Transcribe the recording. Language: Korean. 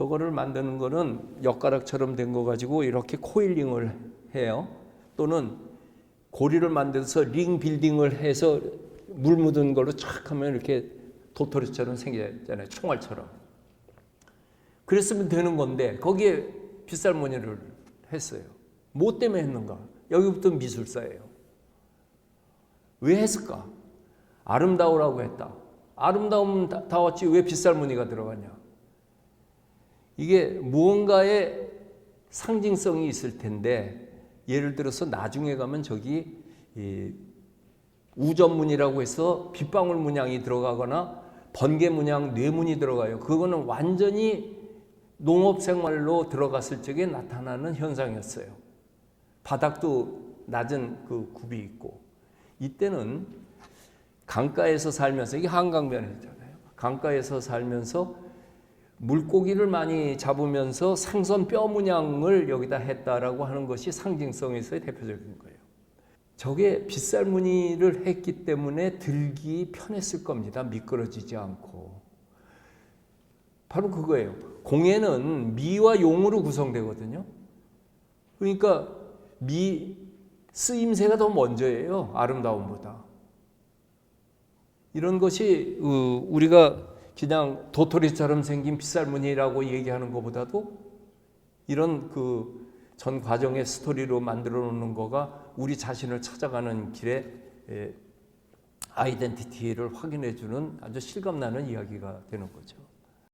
저거를 만드는 거는 엿가락처럼 된 거 가지고 이렇게 코일링을 해요. 또는 고리를 만들어서 링 빌딩을 해서 물 묻은 걸로 촥 하면 이렇게 도토리처럼 생겼잖아요. 총알처럼. 그랬으면 되는 건데 거기에 빗살무늬를 했어요. 뭐 때문에 했는가? 여기부터 미술사예요. 왜 했을까? 아름다우라고 했다. 아름다우면 다- 다웠지 왜 빗살무늬가 들어가냐? 이게 무언가의 상징성이 있을 텐데 예를 들어서 나중에 가면 저기 이 우전문이라고 해서 빗방울 문양이 들어가거나 번개 문양 뇌문이 들어가요. 그거는 완전히 농업 생활로 들어갔을 적에 나타나는 현상이었어요. 바닥도 낮은 그 굽이 있고 이때는 강가에서 살면서 이게 한강변이잖아요. 강가에서 살면서 물고기를 많이 잡으면서 생선 뼈 문양을 여기다 했다라고 하는 것이 상징성에서의 대표적인 거예요. 저게 빗살 무늬를 했기 때문에 들기 편했을 겁니다. 미끄러지지 않고. 바로 그거예요. 공예는 미와 용으로 구성되거든요. 그러니까 미 쓰임새가 더 먼저예요. 아름다움보다. 이런 것이 어, 우리가 그냥 도토리처럼 생긴 빗살무늬라고 얘기하는 것보다도 이런 그 전 과정의 스토리로 만들어 놓는 거가 우리 자신을 찾아가는 길에 에, 아이덴티티를 확인해 주는 아주 실감나는 이야기가 되는 거죠.